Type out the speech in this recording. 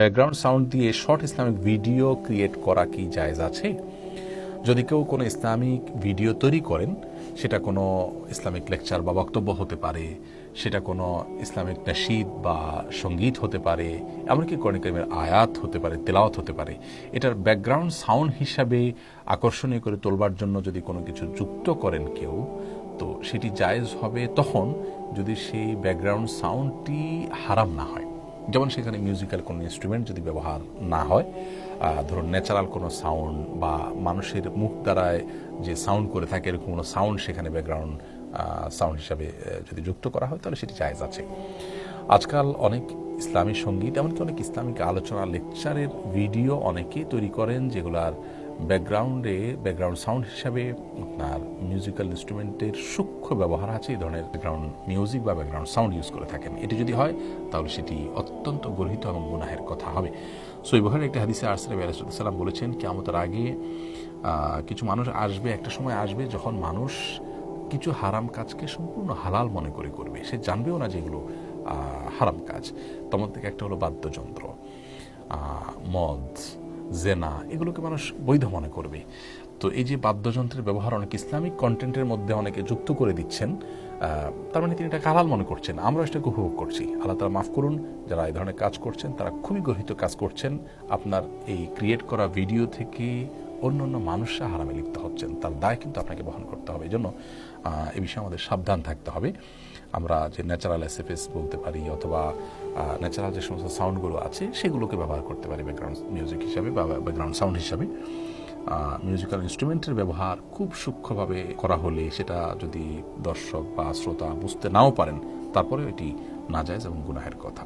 Background sound দিয়ে short Islamic video create করা কি জায়েজ আছে? যদি কেউ কোনো ইসলামিক ভিডিও তৈরি করেন, সেটা কোনো ইসলামিক লেকচার বা বক্তব্য হতে পারে, সেটা কোনো ইসলামিক নাশিদ বা সংগীত হতে পারে, এমনকি কর্ণিকের আয়াত হতে পারে, তেলাওয়াত হতে পারে, এটার ব্যাকগ্রাউন্ড সাউন্ড হিসাবে আকর্ষণীয় করে তোলবার জন্য যদি কোনো কিছু যুক্ত করেন কেউ, তো সেটি জায়েজ হবে তখন যদি সেই ব্যাকগ্রাউন্ড সাউন্ডটি হারাম না হয়। যেমন সেখানে মিউজিক্যাল কোনো ইনস্ট্রুমেন্ট যদি ব্যবহার না হয় ধরুন ন্যাচারাল কোনো সাউন্ড বা মানুষের মুখ দ্বারায় যে সাউন্ড করে থাকে, এরকম কোনো সাউন্ড সেখানে ব্যাকগ্রাউন্ড সাউন্ড হিসাবে যদি যুক্ত করা হয়, তাহলে সেটি জায়েজ আছে। আজকাল অনেক ইসলামী সংগীত, এমনকি অনেক ইসলামিক আলোচনা লেকচারের ভিডিও অনেকেই তৈরি করেন, যেগুলার ব্যাকগ্রাউন্ডে, ব্যাকগ্রাউন্ড সাউন্ড হিসাবে আপনার মিউজিক্যাল ইনস্ট্রুমেন্টের সূক্ষ্ম ব্যবহার আছে, এই ধরনের ব্যাকগ্রাউন্ড মিউজিক বা ব্যাকগ্রাউন্ড সাউন্ড ইউজ করে থাকেন। এটি যদি হয়, তাহলে সেটি অত্যন্ত গর্হিত এবং গুনাহের কথা হবে। সো সৈবহারের একটা হাদিসে আরসালাম আলাইসাল্লাম বলেছেন কেমতের আগে কিছু মানুষ আসবে, একটা সময় আসবে যখন মানুষ কিছু হারাম কাজকে সম্পূর্ণ হালাল মনে করে করবে। সে জানবেও না যেগুলো হারাম কাজ। তোমার থেকে একটা হলো বাদ্যযন্ত্র মদ জেনা, এগুলোকে মানুষ বৈধ মনে করবে। তো এই যে বাদ্যযন্ত্রের ব্যবহার অনেক ইসলামিক কন্টেন্টের মধ্যে অনেকে যুক্ত করে দিচ্ছেন তার মানে তিনি এটা হালাল মনে করছেন। আমরা এটাকে উপভোগ করছি। আল্লাহ তারা মাফ করুন, যারা এই ধরনের কাজ করছেন, তারা খুবই গর্হিত কাজ করছেন। আপনার এই ক্রিয়েট করা ভিডিও থেকে অন্য অন্য মানুষরা হারামে লিপ্ত হচ্ছেন। তার দায় কিন্তু আপনাকে বহন করতে হবে। এই জন্য এ বিষয়ে আমাদের সাবধান থাকতে হবে। আমরা যে ন্যাচারাল এসএফএস বলতে পারি অথবা ন্যাচারাল যে সমস্ত সাউন্ডগুলো আছে, সেগুলোকে ব্যবহার করতে পারি ব্যাকগ্রাউন্ড মিউজিক হিসাবে বা ব্যাকগ্রাউন্ড সাউন্ড হিসাবে। মিউজিক্যাল ইনস্ট্রুমেন্টের ব্যবহার খুব সূক্ষ্মভাবে করা হলে সেটা যদি দর্শক বা শ্রোতা বুঝতে নাও পারেন, তারপরেও এটি না নাজায়জ এবং গুনাহের কথা।